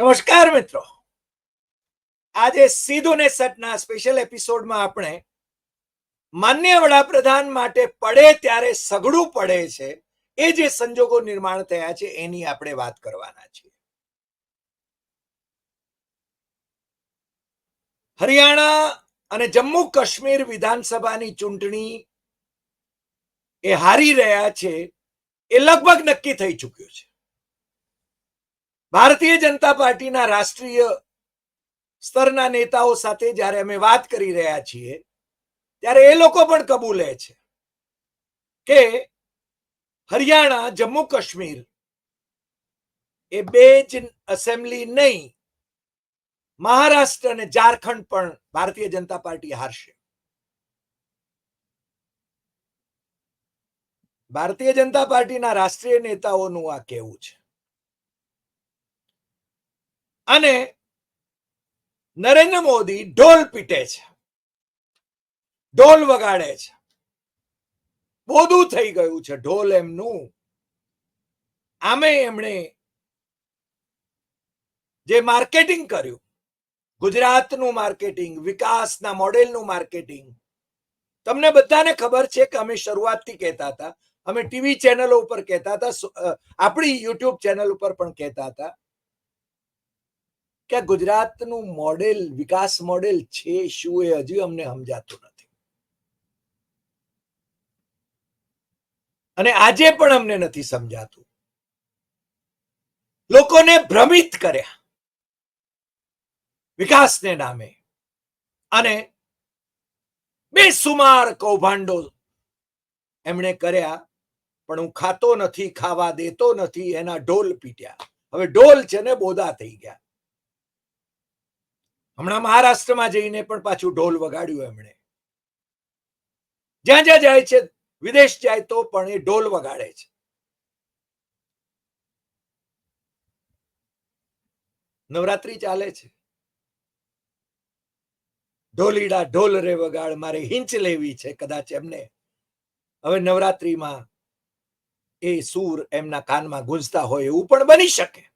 નમસ્કાર મિત્રો. આજે સીધું ને સટના સ્પેશિયલ એપિસોડમાં આપણે માન્ય વડાપ્રધાન માટે પડે ત્યારે સઘળું પડે છે એ જે સંજોગો નિર્માણ થયા છે એની આપણે વાત કરવાના છીએ. હરિયાણા અને જમ્મુ કાશ્મીર વિધાનસભાની ચૂંટણી એ હારી રહ્યા છે એ લગભગ નક્કી થઈ ચૂક્યું છે. ભારતીય જનતા પાર્ટીના રાષ્ટ્રીય સ્તરના નેતાઓ સાથે જ્યારે અમે વાત કરી રહ્યા છીએ, ત્યારે એ લોકો પણ કબૂલે છે કે હરિયાણા, જમ્મુ કાશ્મીર એ બે જ એસેમ્બલી નહીં, મહારાષ્ટ્ર અને ઝારખંડ પણ ભારતીય જનતા પાર્ટી હારશે. ભારતીય જનતા પાર્ટીના રાષ્ટ્રીય નેતાઓનું આ કહેવું છે. અને નરેન્દ્ર મોદી ઢોલ પીટે છે. ઢોલ વગાડે છે. બોધું થઈ ગયું છે ઢોલ એમનું. આમે એમણે જે માર્કેટિંગ કર્યું, ગુજરાતનું માર્કેટિંગ, વિકાસના મોડેલનું માર્કેટિંગ, તમને બધાને ખબર છે કે અમે શરૂઆતથી કહેતા હતા. અમે ટીવી ચેનલો ઉપર કહેતા હતા આપણી યુટ્યુબ ચેનલ ઉપર પણ કહેતા હતા. કે ગુજરાતનું મોડેલ, વિકાસ મોડેલ છે શું એ હજી અમને સમજાતું નથી. અને આજે પણ અમને નથી સમજાતું. લોકોને ભ્રમિત કર્યા. વિકાસને નામે. અને બેસુમાર કૌભાંડો એમણે કર્યા, પણ હું ખાતો નથી, ખાવા દેતો નથી, એના ઢોલ પીટ્યા. હવે ઢોલ છે ને બોધા થઈ ગયા. હમણાં મહારાષ્ટ્રમાં જઈને પણ પાછું ઢોલ વગાડ્યું એમણે. જ્યાં જ્યાં જાય છે, વિદેશ જાય તો પણ એ ઢોલ વગાડે છે. નવરાત્રી ચાલે છે. ઢોલીડા ઢોલ રે વગાડ, મારે હિંચ લેવી છે કદાચ એમને. હવે નવરાત્રીમાં એ સૂર એમના કાનમાં ગુંજતા હોય એવું પણ બની શકે.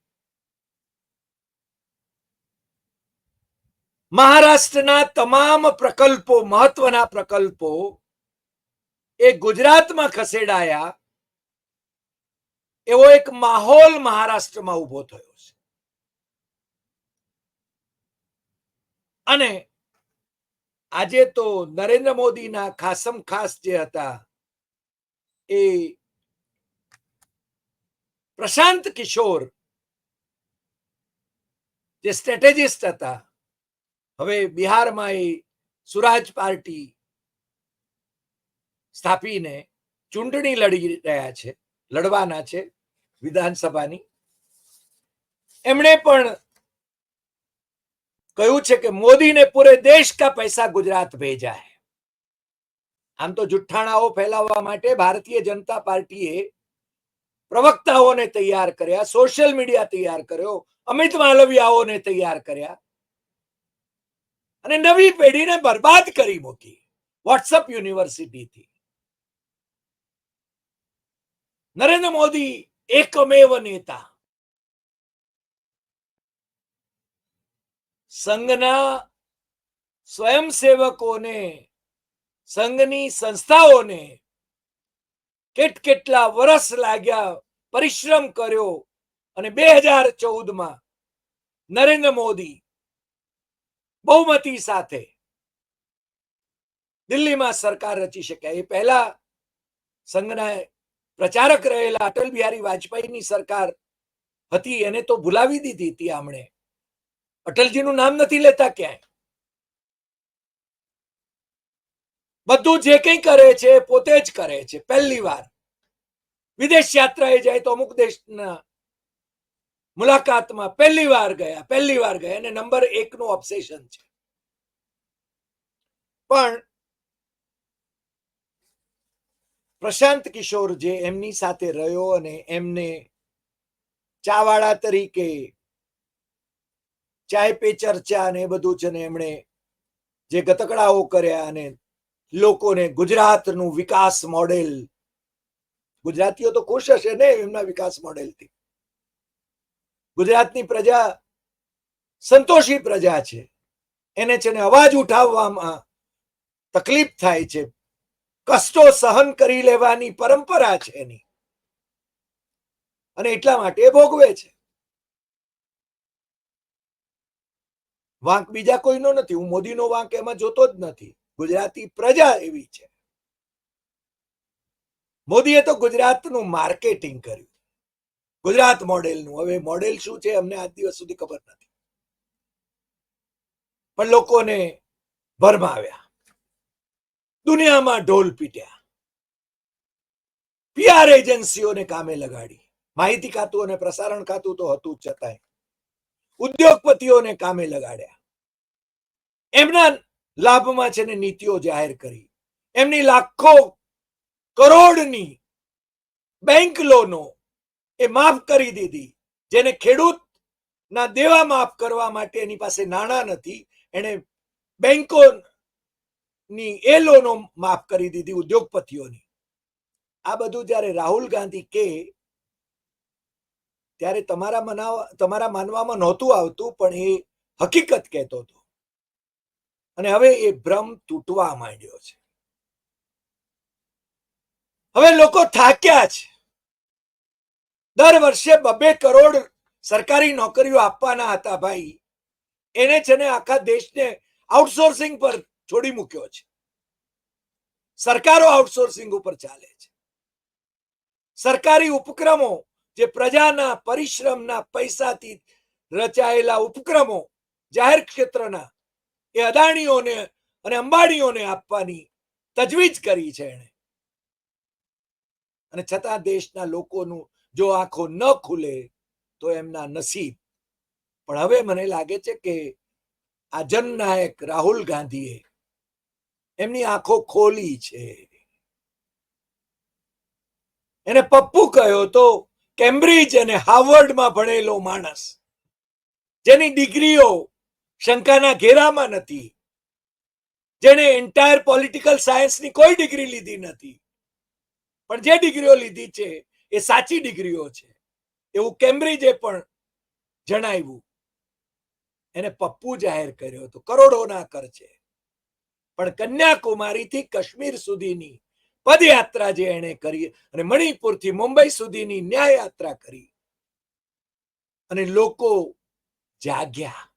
મહારાષ્ટ્રના તમામ પ્રકલ્પો, મહત્વના પ્રકલ્પો એ ગુજરાતમાં ખસેડાયા. એવો એક માહોલ મહારાષ્ટ્રમાં ઊભો થયો છે. અને આજે તો નરેન્દ્ર મોદીના ખાસમ ખાસ જે હતા એ પ્રશાંત કિશોર જે સ્ટ્રેટેજિસ્ટ હતા હવે બિહારમાં એ સુરાજ પાર્ટી સ્થાપીને ચૂંટણી લડી રહ્યા છે, લડવાના છે વિધાનસભાની. એમણે પણ કહ્યું છે કે મોદી ને પૂરે દેશ કા પૈસા ગુજરાત ભેજા હે. આમ તો જુઠ્ઠાણાઓ ફેલાવવા માટે ભારતીય જનતા પાર્ટીએ પ્રવક્તાઓને તૈયાર કર્યા, સોશિયલ મીડિયા તૈયાર કર્યો, અમિત માલવિયાઓને તૈયાર કર્યા. અને નવી પેઢીને બરબાદ કરી મૂકી વોટ્સઅપ યુનિવર્સિટીથી. નરેન્દ્ર મોદી એકમેવ નેતા. સંઘના સ્વયંસેવકોને, સંઘની સંસ્થાઓને કેટ કેટલા વર્ષ લાગ્યા પરિશ્રમ કર્યો અને બે હજાર ચૌદમાં નરેન્દ્ર મોદી બહુમતી સાથે દિલ્હીમાં સરકાર રચી શક્યા એ પહેલા સંઘના પ્રચારક રહેલા અટલ બિહારી વાજપેયીની સરકાર હતી. એને તો ભૂલાવી દીધી હતી આમણે. અટલજીનું નામ નથી લેતા ક્યાંય. બધું જે કંઈ કરે છે પોતે જ કરે છે. પહેલી વાર. વિદેશ યાત્રાએ જાય તો અમુક દેશના મુલાકાતમાં પહેલી વાર ગયા, પહેલી વાર ગયા. અને નંબર એક નું ઓબ્સેશન છે. પણ પ્રશાંત કિશોર જે એમની સાથે રહ્યો અને એમને ચાવાળા તરીકે ચાય પે ચર્ચા ને બધું છે ને એમણે જે ગતકડાઓ કર્યા અને લોકોને ગુજરાતનું વિકાસ મોડેલ ગુજરાતીઓ તો ખુશ હશે ને એમના વિકાસ મોડેલથી. ગુજરાતની પ્રજા સંતોષી પ્રજા છે. એને છે ને અવાજ ઉઠાવવામાં તકલીફ થાય છે. કષ્ટો સહન કરી લેવાની પરંપરા છે એની. અને એટલા માટે ભોગવે છે. વાંક બીજા કોઈનો નથી. હું મોદીનો વાંક એમાં જોતો જ નથી. ગુજરાતી પ્રજા એવી છે. મોદીએ તો ગુજરાતનું માર્કેટિંગ કર્યું. ગુજરાત મોડેલનું. હવે મોડેલ શું છે અમને આજ દિવસ સુધી ખબર નથી. પણ લોકોને ભરમાવ્યા દુનિયામાં ઢોલ પીટ્યા. પીઆર એજન્સીઓને કામે લગાડી. માહિતી ખાતું અને પ્રસારણ ખાતું તો હતું છતાંય. ઉદ્યોગપતિઓને કામે લગાડ્યા. એમના લાભમાં છે ને નીતિઓ જાહેર કરી. એમની લાખો કરોડની બેંક લોનો એ માફ કરી દીધી. જેને ખેડૂત ના દેવા માફ કરવા માટે એની પાસે નાણાં નથી એને બેંકો ની એ લોનો માફ કરી દીધી ઉદ્યોગપતિઓની. આ બધું જ્યારે રાહુલ ગાંધી કે, ત્યારે તમારા મનાવા, તમારા માનવામાં નહોતું આવતું, પણ એ હકીકત કહેતો હતો. અને હવે એ ભ્રમ તૂટવા માંડ્યો છે. હવે લોકો થાક્યા છે દર વર્ષે બબે કરોડ સરકારી નોકરીઓ આપવાના હતા ભાઈ. એને છે ને આખા દેશને આઉટસોર્સિંગ પર છોડી મૂક્યો છે. સરકારો આઉટસોર્સિંગ ઉપર ચાલે છે. સરકારી ઉપક્રમો જે પ્રજાના પરિશ્રમના પૈસાથી રચાયેલા ઉપક્રમો જાહેર ક્ષેત્રના એ અદાણીઓને અને અંબાણીઓને આપવાની તજવીજ કરી છે એણે. અને છતાં દેશના લોકોનું જો આંખો ન ખુલે તો એમના નસીબ. પણ હવે મને લાગે છે કે આ જનનાયક રાહુલ ગાંધીએ એમની આંખો ખોલી છે. એને પપ્પુ કહ્યો તો કેમ્બ્રિજ અને હાર્વર્ડમાં ભણેલો માણસ, જેની ડિગ્રીઓ શંકાના ઘેરામાં નથી જેને એન્ટાયર પોલિટિકલ સાયન્સની કોઈ ડિગ્રી લીધી નથી, પણ જે ડિગ્રીઓ લીધી છે એ સાચી ડિગ્રીઓ છે. એવું કેમ્બ્રિજે પણ જણાવ્યું. એને પપ્પુ જાહેર કર્યો હતો. કરોડોના ખર્ચે પણ કન્યાકુમારીથી કાશ્મીર સુધીની પદયાત્રા જે એણે કરી અને મણિપુરથી મુંબઈ સુધીની ન્યાય યાત્રા કરી. અને લોકો જાગ્યા.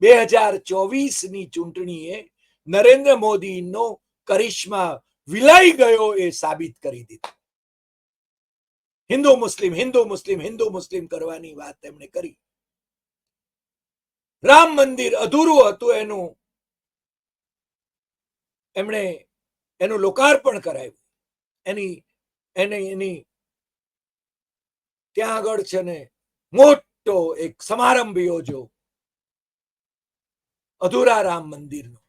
બે હજાર ચોવીસની ચૂંટણીએ નરેન્દ્ર મોદીનો કરિશ્મા વિલાઈ ગયો એ સાબિત કરી દીધું. હિન્દુ મુસ્લિમ હિન્દુ મુસ્લિમ હિન્દુ મુસ્લિમ કરવાની વાત તેમણે કરી. રામ મંદિર અધૂરું હતું એનું. એમણે એનું લોકાર્પણ કરાવ્યું. એની, એને, એની ત્યાં આગળ છે ને મોટો એક સમારંભ યોજો. અધૂરા રામ મંદિરનો.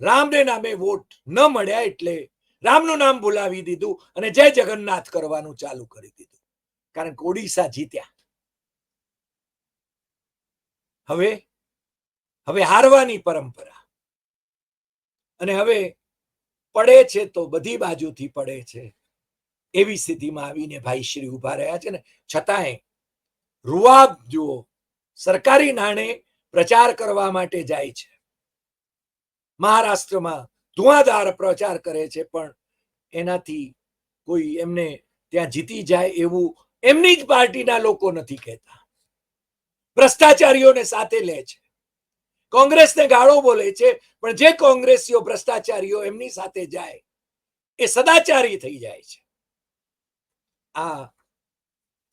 રામને નામે વોટ ન મળ્યા એટલે રામનું નામ ભૂલાવી દીધું અને જય જગન્નાથ કરવાનું ચાલુ કરી દીધું. કારણ કે ઓડિશા જીત્યા. હવે હવે હારવાની પરંપરા. અને હવે પડે છે તો બધી બાજુથી પડે છે. એવી સ્થિતિમાં આવીને ભાઈ શ્રી ઊભા રહ્યા છે ને. છતાંય રૂઆબ જુઓ, સરકારી નાણે પ્રચાર કરવા માટે જાય છે. મહારાષ્ટ્રમાં ધુઆધાર પ્રચાર કરે છે, પણ એનાથી કોઈ એમને ત્યાં જીતી જાય એવું એમની જ પાર્ટીના લોકો નથી કહેતા. ભ્રષ્ટાચારીઓને સાથે લે છે. કોંગ્રેસને ગાળો બોલે છે, પણ જે કોંગ્રેસીઓ ભ્રષ્ટાચારીઓ એમની સાથે જાય, એ સદાચારી થઈ જાય છે. આ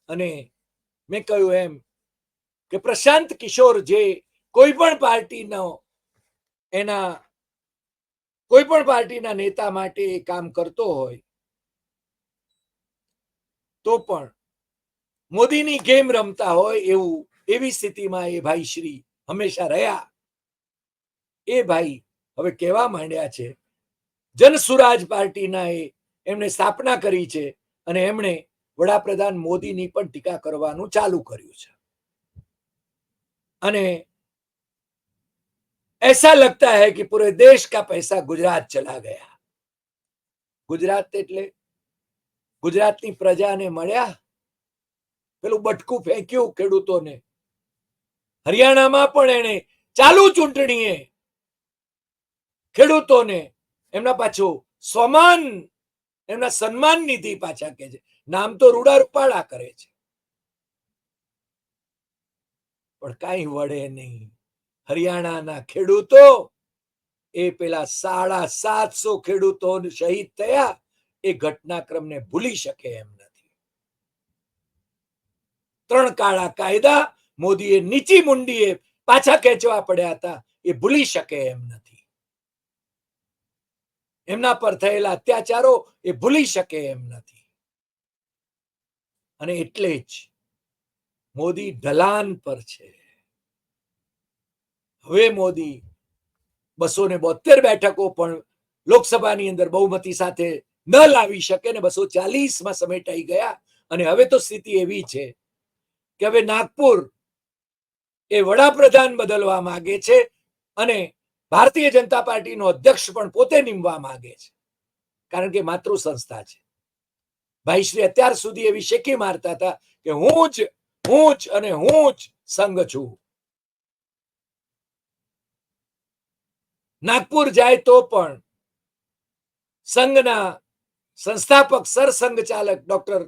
અને મેં કહ્યું એમ કે પ્રશાંત કિશોર જે કોઈ પણ પાર્ટીનો એના કોઈ પણ પાર્ટીના નેતા માટે એ કામ કરતો હોય, તો પણ મોદીની ગેમ રમતા હોય એવું, એવી સ્થિતિમાં એ ભાઈ શ્રી હંમેશા રહ્યા. એ ભાઈ હવે કહેવા માંડ્યા છે, જનસુરાજ પાર્ટીના એ એમણે સ્થાપના કરી છે અને એમણે વડાપ્રધાન મોદીની પણ ટીકા કરવાનું ચાલુ કર્યું છે. અને ऐसा लगता है कि पूरे देश का पैसा गुजरात चला गया ગુજરાત એટલે ગુજરાતની પ્રજાને મળ્યા પેલું બટકું ફેંક્યું ખેડૂતોને હરિયાણામાં પણ એણે ચાલુ ચૂંટણીએ ખેડૂતોને એમના પાછું સ્વમાન એમના સન્માન નિધિ પાછા કે છે નામ તો રૂડા રૂપાળા કરે છે પણ કાંઈ વળે નહીં હરિયાણાના ખેડૂતો એ પેલા સાડા સાતસો ખેડૂતો શહીદ થયા. એ ઘટનાક્રમને ભૂલી શકે એમ નથી. ત્રણ કાળા કાયદા મોદીએ નીચી મુંડીએ પાછા ખેંચવા પડ્યા હતા. એ ભૂલી શકે એમ નથી. એમના પર થયેલા અત્યાચારો એ ભૂલી શકે એમ નથી. અને એટલે જ મોદી ઢલાન પર છે. હવે મોદી બસો ને બોતેર બેઠકો પણ લોકસભાની અંદર બહુમતી સાથે ન લાવી શકે ને બસો ચાલીસમાં સમેટાઈ ગયા. અને હવે તો સ્થિતિ એવી છે કે હવે નાગપુર એ વડાપ્રધાન બદલવા માંગે છે અને ભારતીય જનતા પાર્ટીનો અધ્યક્ષ પણ પોતે નીમવા માંગે છે. કારણ કે માતૃ સંસ્થા છે ભાઈશ્રી અત્યાર સુધી એવી શેકી મારતા હતા કે હું જ હું જ અને હું જ સંઘ છું. નાગપુર જાય તો પણ સંઘના સંસ્થાપક, સરસંઘ ચાલક ડોક્ટર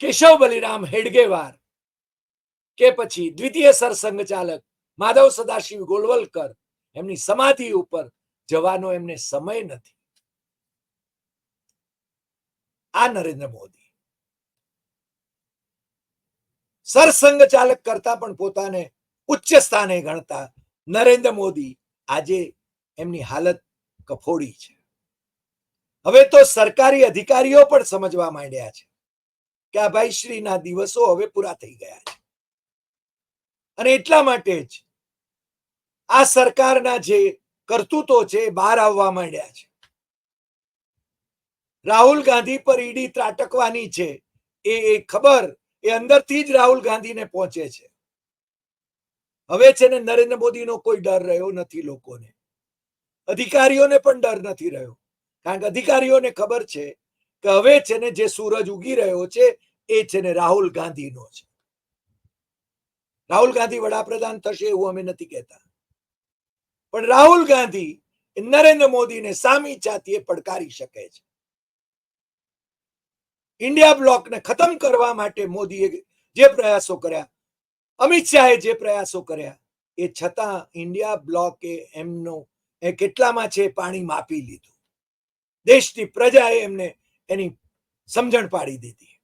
કેશવ બલિરામ હેડગેવાર કે પછી દ્વિતીય સરસંઘ ચાલક માધવ સદાશિવ ગોળવલકર એમની સમાધિ ઉપર જવાનો એમને સમય નથી. આ નરેન્દ્ર મોદી. સરસંઘ ચાલક કરતા પણ પોતાને ઉચ્ચ સ્થાને ગણતા. નરેન્દ્ર મોદી આજે એમની હાલત કફોડી છે. હવે તો સરકારી અધિકારીઓ પણ સમજવા માંડ્યા છે કે આ ભાઈશ્રીના દિવસો હવે પૂરા થઈ ગયા છે. અને એટલા માટે જ આ સરકારના જે કરતૂતો છે બહાર આવવા માંડ્યા છે. રાહુલ ગાંધી પર ઈડી ત્રાટકવાની છે એ ખબર એ અંદરથી જ રાહુલ ગાંધીને પહોંચે છે. હવે છે ને નરેન્દ્ર મોદીનો કોઈ ડર રહ્યો નથી લોકોને. અધિકારીઓને પણ ડર નથી રહ્યો. કારણ કે અધિકારીઓને ખબર છે કે હવે છે ને જે સૂરજ ઉગી રહ્યો છે, એ છે ને રાહુલ ગાંધીનો છે. રાહુલ ગાંધી વડાપ્રધાન થશે એવું અમે નથી કહેતા. પણ રાહુલ ગાંધી નરેન્દ્ર મોદીને સામી છાતીએ પડકારી શકે છે. ઇન્ડિયા બ્લોકને ખતમ કરવા માટે મોદીએ જે પ્રયાસો કર્યા અમિત શાહે જે પ્રયાસો કર્યા, એ છતાં ઇન્ડિયા બ્લોકે એમનો, એ કેટલામાં છે પાણી માપી લીધું. દેશની પ્રજાએ એમને એની સમજણ પાડી દીધી.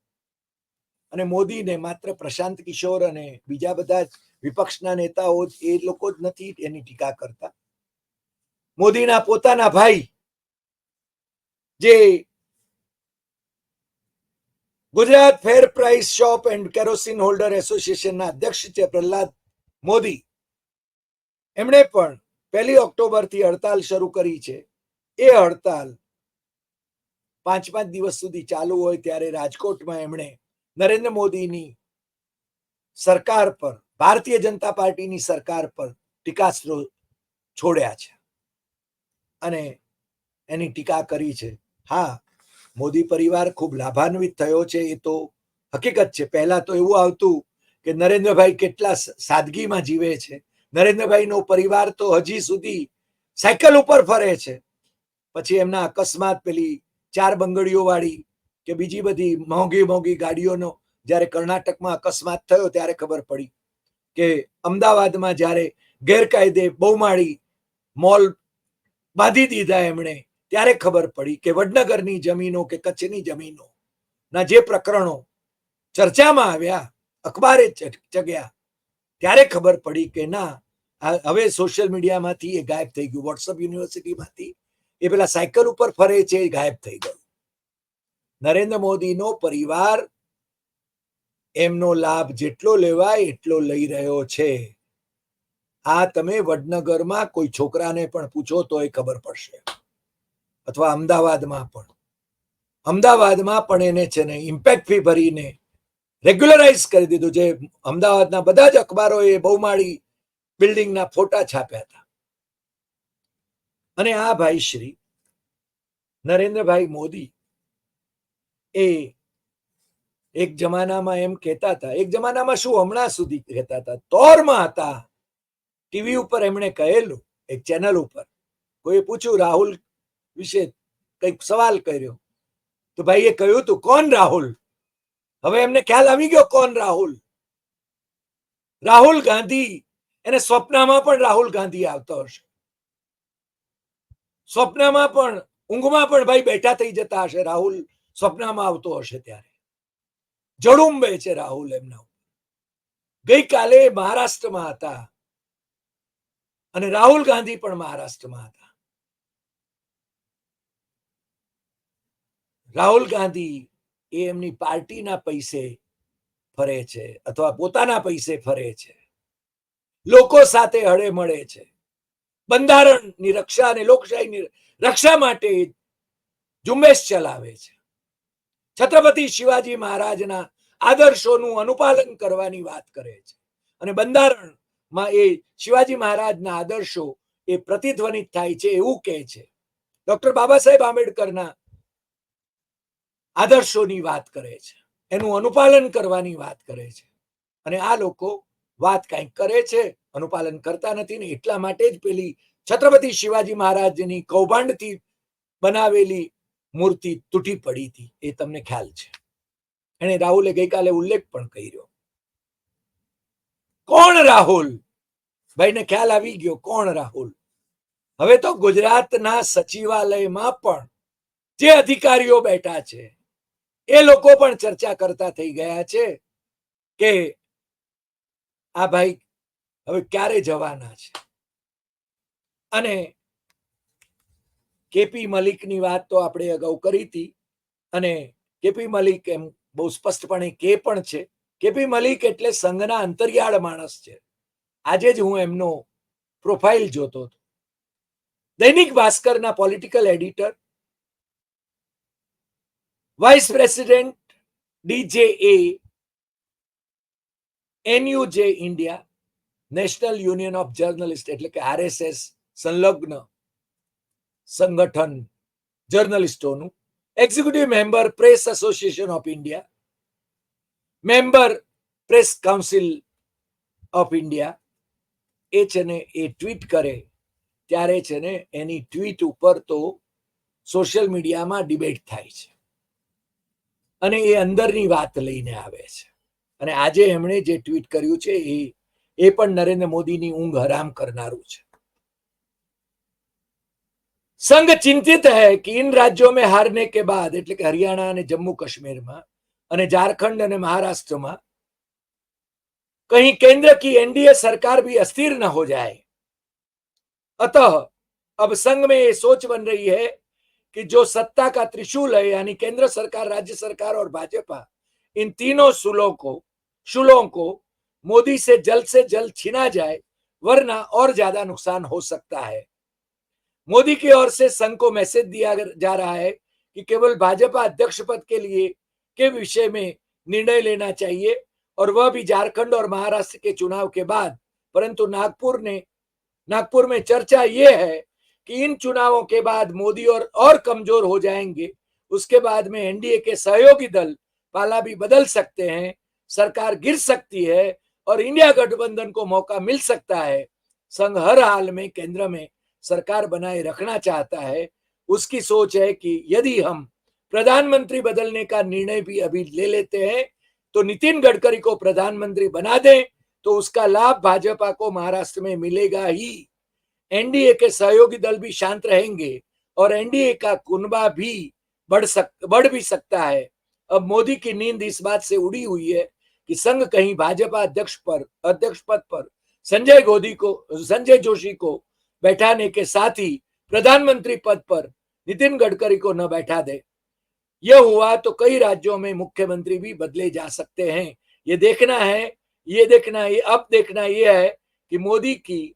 અને મોદીને માત્ર પ્રશાંત કિશોર અને બીજા બધા વિપક્ષના નેતાઓ એ લોકો જ નથી એની ટીકા કરતા. મોદીના પોતાના ભાઈ, જે Gujarat fair price shop and kerosene holder એસોસિએશનના અધ્યક્ષ છે પ્રહલાદ મોદી. એમણે પણ પહેલી ઓક્ટોબરથી હડતાલ શરૂ કરી છે. એ હડતાલ પાંચ પાંચ દિવસ સુધી ચાલુ હોય ત્યારે રાજકોટમાં એમણે નરેન્દ્ર મોદીની સરકાર પર, ભારતીય જનતા પાર્ટીની સરકાર પર ટીકાસ્ત્રો છોડ્યા છે. અને એની ટીકા કરી છે. હા મોદી પરિવાર ખૂબ લાભાન્વિત થયો છે, એ તો હકીકત છે. પહેલા તો એવું આવતું કે નરેન્દ્રભાઈ કેટલા સાદગીમાં જીવે છે. નરેન્દ્રભાઈનો પરિવાર તો હજી સુધી સાયકલ ઉપર ફરે છે. પછી એમના અકસ્માત, પેલી ચાર બંગડીઓ વાળી કે બીજી બધી મોંઘી મોંઘી ગાડીઓનો જ્યારે કર્ણાટકમાં અકસ્માત થયો ત્યારે ખબર પડી કે અમદાવાદમાં જ્યારે ગેરકાયદે બહુમાળી મોલ બાંધી દીધા એમણે ત્યારે ખબર પડી કે વડનગરની જમીનો કે કચ્છની જમીનો ના જે પ્રકરણો ચર્ચામાં આવ્યા, અખબારે ચગ્યા, ત્યારે ખબર પડી કે ના હવે સોશિયલ મીડિયામાંથી એ ગાયબ થઈ ગયું. વોટ્સઅપ યુનિવર્સિટીમાંથી એ પેલા સાયકલ ઉપર ફરે છે એ ગાયબ થઈ ગયું. નરેન્દ્ર મોદીનો પરિવાર એમનો લાભ જેટલો લેવાય એટલો લઈ રહ્યો છે. આ તમે વડનગરમાં કોઈ છોકરાને પણ પૂછો તો એ ખબર પડશે. અથવા અમદાવાદમાં પણ. અમદાવાદમાં પણ એને છે ને ઇમ્પેક્ટ ફી ભરીને રેગ્યુલરાઇઝ કરી દીધું જે અમદાવાદના બધા જ અખબારોએ બહુમાળી બિલ્ડિંગના ફોટા છાપ્યા હતા. અને આ ભાઈ શ્રી નરેન્દ્રભાઈ મોદી એ એક જમાનામાં એમ કહેતા હતા, એક જમાનામાં શું હમણાં સુધી કહેતા હતા, તોરમાં હતા. ટીવી ઉપર એમણે કહેલું, એક ચેનલ ઉપર. કોઈ પૂછ્યું, રાહુલ વિશે કંઈક સવાલ કર્યો. તો ભાઈએ કહ્યું તું, કોણ રાહુલ? હવે એમને ખ્યાલ આવી ગયો કોણ રાહુલ? રાહુલ ગાંધી. એને સ્વપ્નમાં પણ રાહુલ ગાંધી આવતો હશે. સ્વપ્નમાં પણ, ઊંઘમાં પણ ભાઈ બેઠા થઈ જતા હશે. રાહુલ સ્વપ્નમાં આવતો હશે ત્યારે. જડુંબે છે રાહુલ એમના. ગઈકાલે મહારાષ્ટ્રમાં હતા. અને રાહુલ ગાંધી પણ મહારાષ્ટ્રમાં હતા. રાહુલ ગાંધી એ એમની પાર્ટીના પૈસે ફરે છે અથવા પોતાના પૈસે ફરે છે. લોકો સાથે હળે મળે છે. બંધારણની રક્ષા અને લોકશાહીની રક્ષા માટે ઝુંબેશ ચલાવે છે. છત્રપતિ શિવાજી મહારાજના આદર્શોનું અનુપાલન કરવાની વાત કરે છે. અને બંધારણમાં એ શિવાજી મહારાજના આદર્શો એ પ્રતિધ્વનિત થાય છે એવું કહે છે. ડોક્ટર બાબા સાહેબ આંબેડકરના આદર્શોની વાત કરે છે. એનું અનુપાલન કરવાની વાત કરે છે. અને આ લોકો વાત કંઈક કરે છે, અનુપાલન કરતા નથી ને એટલા માટે જ પેલી છત્રપતિ શિવાજી મહારાજની કૌભાંડથી બનાવેલી મૂર્તિ તૂટી પડી હતી. એ તમને ખ્યાલ છે. એને રાહુલે ગઈકાલે ઉલ્લેખ પણ કર્યો. કોણ રાહુલ? ભાઈને ખ્યાલ આવી ગયો, કોણ રાહુલ? હવે તો ગુજરાતના સચિવાલયમાં પણ જે અધિકારીઓ બેઠા છે એ લોકો પણ ચર્ચા કરતા થઈ ગયા છે કે આ ભાઈ હવે ક્યારે જવાના છે? અને કેપી મલિકની વાત તો આપણે અગાઉ કરી હતી અને કેપી મલિક એમ બહુ સ્પષ્ટપણે કે પણ છે. કેપી મલિક એટલે સંઘના અંતરિયાળ માણસ છે. આજે જ હું એમનો પ્રોફાઇલ જોતો હતો. દૈનિક ભાસ્કરના political editor vice president DJA NUJ India national union of journalist એટલે કે આરએસએસ સંલગ્ન સંગઠન જર્નલિસ્ટોનું executive member press association of India member press council of India એ છે ને એ ટ્વીટ કરે, ત્યારે છે ને એની ટ્વીટ ઉપર તો સોશિયલ મીડિયામાં ડિબેટ થાય છે. અને એ અંદરની વાત લઈને આવે છે અને આજે એમણે જે ટ્વીટ કર્યું છે એ એ પણ નરેન્દ્ર મોદીની ઊંઘ હરામ કરનારું છે संघ चिंतित है कि इन राज्यों में हारने के बाद એટલે કે હરિયાણા અને જમ્મુ કાશ્મીરમાં અને ઝારખંડ અને મહારાષ્ટ્રમાં कहीं केंद्र की एनडीए सरकार भी अस्थिर न हो जाए अतः अब संघ में ये सोच बन रही है कि जो सत्ता का त्रिशूल है, यानी केंद्र सरकार, राज्य सरकार और भाजपा, इन तीनों शूलों को, शुलों को मोदी से जल्द से जल्द छीना जाए, वरना और ज़्यादा नुकसान हो सकता है। मोदी की ओर से संघ को मैसेज दिया जा रहा है कि केवल भाजपा अध्यक्ष पद के लिए के विषय में निर्णय लेना चाहिए, और वह भी झारखंड और महाराष्ट्र के चुनाव के बाद, परंतु नागपुर ने, नागपुर में चर्चा ये है कि इन चुनावों के बाद मोदी और और कमज़ोर हो जाएँगे। उसके बाद में एनडीए के सहयोगी दल पाला भी बदल सकते हैं, सरकार गिर सकती है और इंडिया गठबंधन को मौका मिल सकता है। संघ हर हाल में, केंद्र में सरकार बनाए रखना चाहता है। उसकी सोच है कि यदि हम प्रधानमंत्री बदलने का निर्णय भी अभी ले लेते हैं तो नितिन गडकरी को प्रधानमंत्री बना दें तो उसका लाभ भाजपा को महाराष्ट्र में मिलेगा ही। एनडीए के सहयोगी दल भी शांत रहेंगे और एनडीए का कुनबा भी बढ़ सक, बढ़ भी सकता है। अब मोदी की नींद इस बात से उड़ी हुई है कि संघ कहीं भाजपा अध्यक्ष पर, अध्यक्ष पद पर, संजय गोदी को, संजय जोशी को बैठाने के साथ ही प्रधानमंत्री पद पर नितिन गडकरी को न बैठा दे। यह हुआ तो कई राज्यों में मुख्यमंत्री भी बदले जा सकते हैं। ये देखना है, ये देखना, ये अब देखना ये है कि मोदी की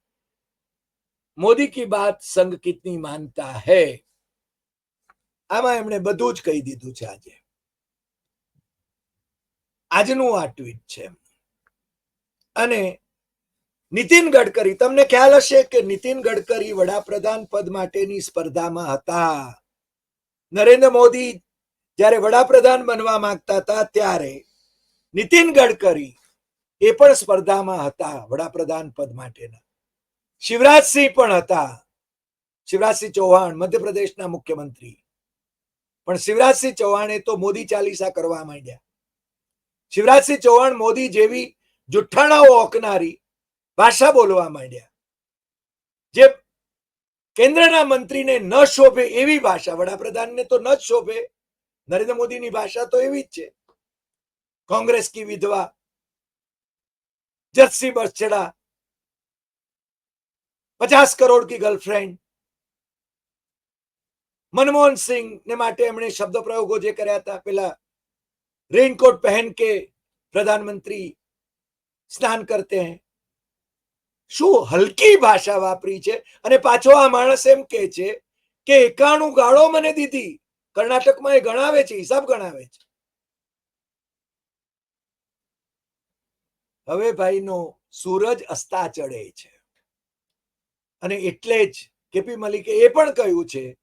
મોદી કી બાત સંઘ કિતની માનતા હે? આમાં એમણે બધું જ કહી દીધું છે આજે. આજનું આ ટ્વીટ છે અને નીતિન ગડકરી, તમને ખ્યાલ હશે કે નીતિન ગડકરી વડાપ્રધાન પદ માટેની સ્પર્ધામાં હતા. નરેન્દ્ર મોદી જ્યારે વડાપ્રધાન બનવા માંગતા હતા, ત્યારે નીતિન ગડકરી એ પણ સ્પર્ધામાં હતા, વડાપ્રધાન પદ માટેના. શિવરાજસિંહ પણ હતા. શિવરાજસિંહ ચૌહાણ, મધ્યપ્રદેશના મુખ્યમંત્રી. પણ શિવરાજસિંહ ચૌહાણે તો મોદી ચાલીસા કરવા માંડ્યા. શિવરાજસિંહ ચૌહાણ મોદી જેવી જુઠ્ઠાણાઓ ઓકનારી ભાષા બોલવા માંડ્યા. જે કેન્દ્રના મંત્રીને ન શોભે એવી ભાષા, વડાપ્રધાનને તો ન જ શોભે. નરેન્દ્ર મોદીની ભાષા તો એવી જ છે. કોંગ્રેસ કી વિધવા જસસિંહ બસછડા પચાસ કરોડ કી ગર્લફ્રેન્ડ મનમોહન સિંહ ને માટે એમણે શબ્દ પ્રયોગો જે કર્યા હતા, પેલા રેનકોટ પહેન કે પ્રધાનમંત્રી સ્નાન કરતે હૈ. શું હલકી ભાષા વાપરી છે? અને પાછો આ માણસ એમ કે છે કે એકાણું ગાળો મને દીધી. કર્ણાટકમાં એ ગણાવે છે, હિસાબ ગણાવે છે. હવે ભાઈનો સૂરજ અસ્તા ચડે છે. અને એટલે જ કેપી મલિકે એ પણ કહ્યું છે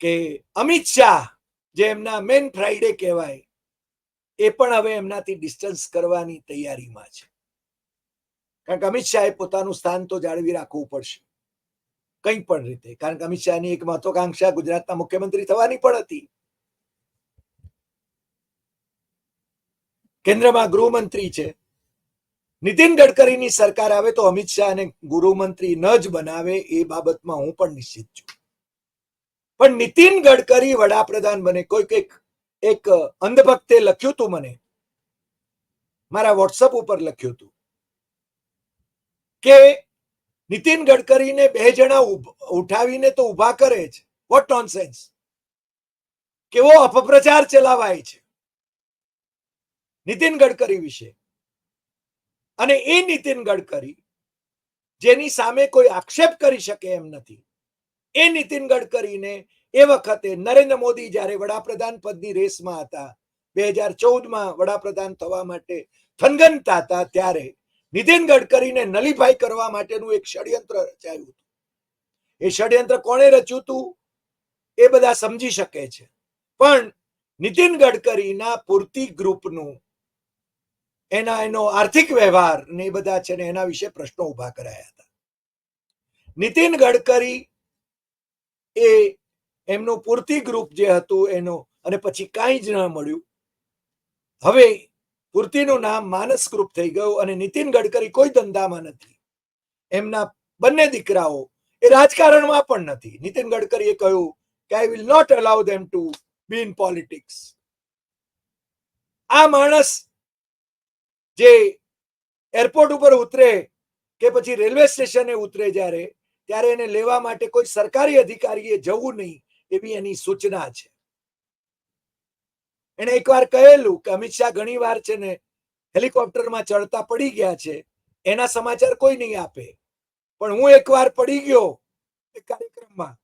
કે અમિત શાહ, જે એમના મેન ફ્રાઈડે કહેવાય, એ પણ હવે એમનાથી ડિસ્ટન્સ કરવાની તૈયારીમાં છે. કારણ કે અમિત શાહે પોતાનું સ્થાન તો જાળવી રાખવું પડશે. કંઈ પણ રીતે. કારણ કે અમિત શાહની એક મહત્વાકાંક્ષા ગુજરાતના મુખ્યમંત્રી થવાની પણ હતી. કેન્દ્રમાં ગૃહમંત્રી છે. નીતિન ગડકરીની સરકાર આવે તો અમિત શાહ અને ગૃહમંત્રી ન જ બનાવે એ બાબતમાં હું પણ નિશ્ચિત છું. પણ નીતિન ગડકરી વડાપ્રધાન બને, કોઈક એક એક અંધભક્તે લખ્યું હતું મને, મારા વોટ્સઅપ ઉપર લખ્યું હતું કે નીતિન ગડકરીને બે જણા ઉભ- ઉઠાવીને તો ઊભા કરે છે વોટ નોનસેન્સ કેવો અપપ્રચાર ચલાવાય છે? નીતિન ગડકરી વિશે. અને એ નીતિન ગડકરી, જેની સામે કોઈ આક્ષેપ કરી શકે એમ નથી, એ નીતિન ગડકરીને એ વખતે નરેન્દ્ર મોદી જ્યારે વડાપ્રધાન પદની રેસમાં હતા, બે હજાર ચૌદમાં વડાપ્રધાન થવા માટે થનગનતા હતા, ત્યારે નીતિન ગડકરીને નલીફાઈ કરવા માટેનું એક ષડયંત્ર રચાયું હતું. એ ષડયંત્ર કોણે રચ્યું હતું? એ બધા સમજી શકે છે. પણ નીતિન ગડકરીના પૂર્તિ ગ્રુપનું એના એનો આર્થિક વ્યવહાર ને બધા છે ને એના વિશે પ્રશ્નો ઊભા કરાયા હતા. નીતિન ગડકરી એ એમનું પૂર્તિ ગ્રુપ જે હતું એનો અને પછી કાંઈ જ ન મળ્યું. હવે પૂર્તિનું નામ માનસ ગ્રુપ થઈ ગયું અને નીતિન ગડકરી કોઈ ધંધામાં નથી. એમના બંને દીકરાઓ એ રાજકારણમાં પણ નથી. નીતિન ગડકરીએ કહ્યું કે I will not allow them to be in politics આ માણસ જે એરપોર્ટ ઉપર ઉતરે કે પછી રેલવે સ્ટેશને ઉતરે જ્યારે, ત્યારે એને લેવા માટે કોઈ સરકારી અધિકારીએ જવું નહીં એવી એની સૂચના છે. એને એકવાર કહેલું કે અમિત શાહ ઘણી વાર છે ને હેલિકોપ્ટરમાં ચડતા પડી ગયા છે, એના સમાચાર કોઈ નહીં આપે. પણ હું એકવાર પડી ગયો એક કાર્યક્રમમાં,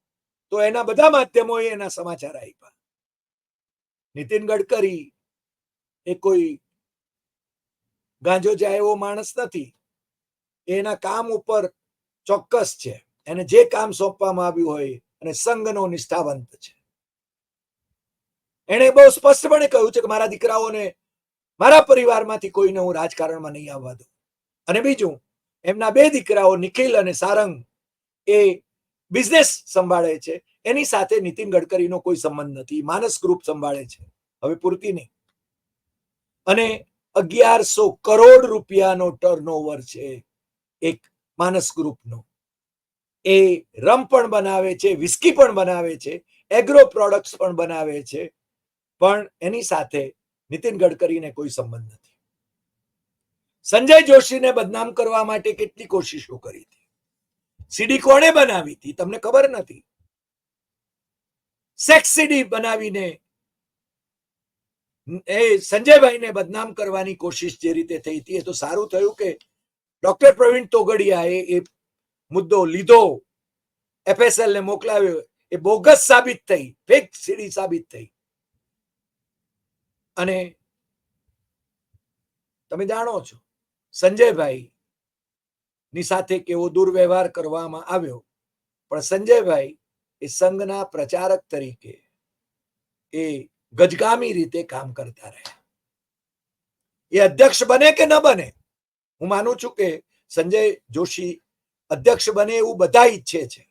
તો એના બધા માધ્યમોએ એના સમાચાર આપ્યા. નીતિન ગડકરી એ કોઈ ગાંજો જાય એવો માણસ નથી. એના કામ ઉપર ચોક્કસ છે. એને જે કામ સોંપવામાં આવ્યું હોય અને સંઘનો નિષ્ઠાવંત છે. એણે બહુ સ્પષ્ટપણે કહ્યું છે કે મારા દીકરાઓને મારા પરિવારમાંથી કોઈને હું રાજકારણમાં નહીં આવવા દઉં. અને બીજું, એમના બે દીકરાઓ નિખિલ અને સારંગ એ બિઝનેસ સંભાળે છે. એની સાથે નીતિન ગડકરીનો કોઈ સંબંધ નથી. માનસ ગ્રુપ સંભાળે છે. હવે પૂરતી નહીં. અને અગિયારસો કરોડ રૂપિયાનો ટર્નઓવર છે એક માનસ ગ્રુપનો. એ રમ પણ બનાવે છે વિસ્કી પણ બનાવે છે એગ્રો પ્રોડક્ટ્સ પણ બનાવે છે, પણ એની સાથે નીતિન ગડકરીને કોઈ સંબંધ નથી. સંજય જોશીને બદનામ કરવા માટે કેટલી કોશિશો કરી હતી? સીડી કોણે બનાવી હતી? તમને ખબર નથી? સેક્સ સીડી બનાવીને એ સંજયભાઈને બદનામ કરવાની કોશિશ જે રીતે થઈ હતી, એ તો સારું થયું કે ડોક્ટર પ્રવીણ તોગડિયાએ એ મુદ્દો લીધો એફએસએલ ને મોકલાવ્યો, એ બોગસ સાબિત થઈ, ફેક સીડી સાબિત થઈ. અને તમે જાણો છો સંજયભાઈ ની સાથે કેવો દુર્વ્યવહાર કરવામાં આવ્યો, પણ સંજયભાઈ એ સંઘના પ્રચારક તરીકે એ ગજગામી રીતે કામ કરતા રહ્યા. એ અધ્યક્ષ બને કે ન બને, હું માનું છું કે સંજય જોશી અધ્યક્ષ બને એવું બધા ઈચ્છે છે.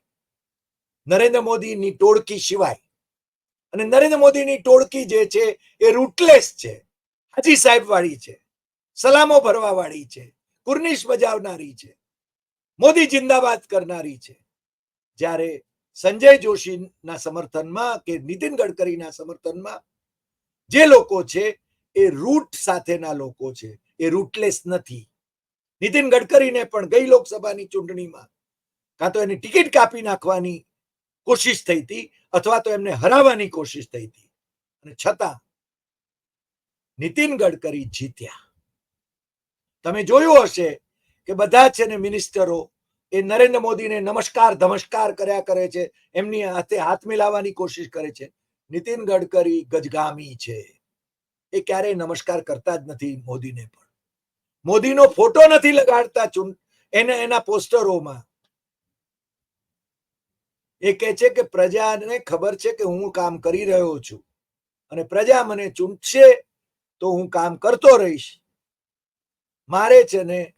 નરેન્દ્ર મોદીની ટોળકી સિવાય. અને નરેન્દ્ર મોદીની ટોળકી જે છે એ રૂટલેસ છે, હાજી સાહેબ વાળી છે, સલામો ભરવા વાળી છે, કુર્નિશ બજાવનારી છે, મોદી જિંદાબાદ કરનારી છે. જ્યારે સંજય જોશીના સમર્થનમાં કે નીતિન ગડકરીના સમર્થનમાં જે લોકો છે એ રૂટ સાથેના લોકો છે, એ રૂટલેસ નથી. નીતિન ગડકરીને પણ ગઈ લોકસભાની ચૂંટણીમાં કાં તો એની ટિકિટ કાપી નાખવાની કોશિશ થઈ હતી અથવા તો એમને હરાવવાની કોશિશ થઈ હતી. અને છતાં નીતિન ગડકરી જીત્યા. તમે જોયું હશે કે બધા છે ને મિનિસ્ટરો એ નરેન્દ્ર મોદીને નમસ્કાર, ધમસ્કાર કર્યા કરે છે. એમની હાથે હાથ મિલાવવાની કોશિશ કરે છે. નીતિન ગડકરી ગજગામી છે. એ ક્યારેય નમસ્કાર કરતા જ નથી મોદીને પણ. મોદીનો ફોટો નથી લગાડતા ચૂં એને એના પોસ્ટરોમાં. એ કહે છે કે પ્રજાને ખબર છે કે હું કામ કરી રહ્યો છું. અને પ્રજા મને ચૂંટશે તો હું કામ કરતો રહીશ. મારે છે ને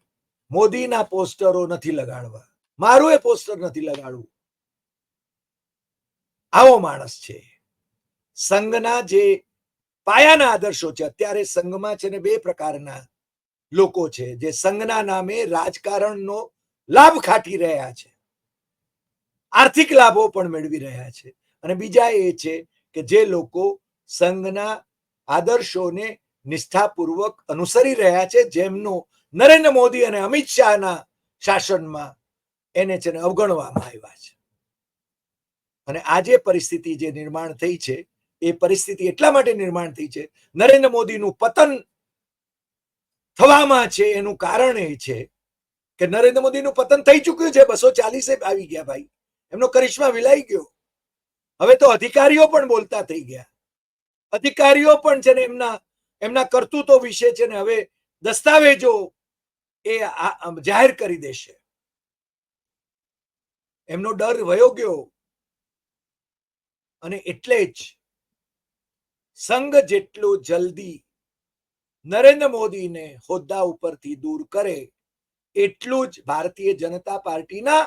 મોદીના પોસ્ટરો નથી લગાડવા. મારું એ પોસ્ટર નથી લગાડવું. આવો માણસ છે. સંઘના જે પાયાના આદર્શો છે, અત્યારે સંઘમાં છે ને બે પ્રકારના લોકો છે, જે સંઘના નામે રાજકારણનો લાભ ખાટી રહ્યા છે. આર્થિક લાભો પણ મેળવી રહ્યા છે. અને બીજા એ છે કે જે લોકો સંઘના આદર્શોને નિષ્ઠાપૂર્વક અનુસરી રહ્યા છે, જેમનો નરેન્દ્ર મોદી અને અમિત શાહના શાસનમાં એને છે અવગણવામાં આવ્યા છે. અને આજે પરિસ્થિતિ જે નિર્માણ થઈ છે, એ પરિસ્થિતિ એટલા માટે નિર્માણ થઈ છે, નરેન્દ્ર મોદીનું પતન થવામાં છે એનું કારણ એ છે કે નરેન્દ્ર મોદીનું પતન થઈ ચૂક્યું છે, બસો ચાલીસે આવી ગયા ભાઈ. એમનો કરિશ્મા વિલાઈ ગયો. હવે તો અધિકારીઓ પણ બોલતા થઈ ગયા. અધિકારીઓ પણ છે ને એમના એમના કરતૂતો વિશે છે ને હવે દસ્તાવેજો એ જાહેર કરી દેશે. એમનો ડર વયો ગયો. અને એટલે જ સંઘ જેટલો જલ્દી નરેન્દ્ર મોદીને હોદ્દા ઉપરથી દૂર કરે, એટલું જ ભારતીય જનતા પાર્ટીના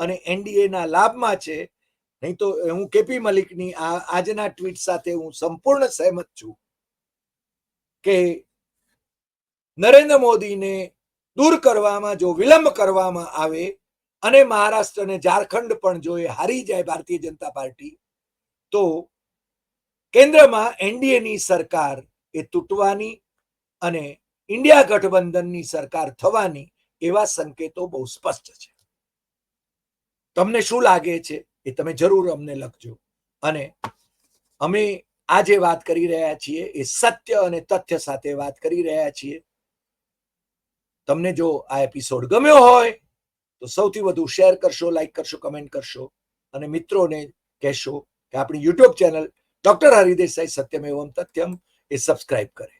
અને એનડીએ ના લાભમાં છે. નહીં તો હું કેપી મલિકની આ, આજના ટ્વીટ સાથે હું સંપૂર્ણ સહેમત છું કે નરેન્દ્ર મોદીને દૂર કરવામાં, જો વિલંબ કરવામાં આવે અને મહારાષ્ટ્ર અને ઝારખંડ પણ જો એ હારી જાય ભારતીય જનતા પાર્ટી, તો કેન્દ્રમાં એનડીએની સરકાર એ તૂટવાની અને ઇન્ડિયા ગઠબંધનની સરકાર થવાની એવા સંકેતો બહુ સ્પષ્ટ છે. તમને શું લાગે છે એ તમે જરૂર અમને લખજો. અને અમે આ જે વાત કરી રહ્યા છીએ એ સત્ય અને તથ્ય સાથે વાત કરી રહ્યા છીએ. તમને જો આ એપિસોડ ગમ્યો હોય તો સૌથી વધુ શેર કરશો લાઈક કરશો કમેન્ટ કરશો અને મિત્રોને કહેશો કે આપણી YouTube channel doctor Hari Desai Satyamevam Tathyam એ સબસ્ક્રાઇબ કરે.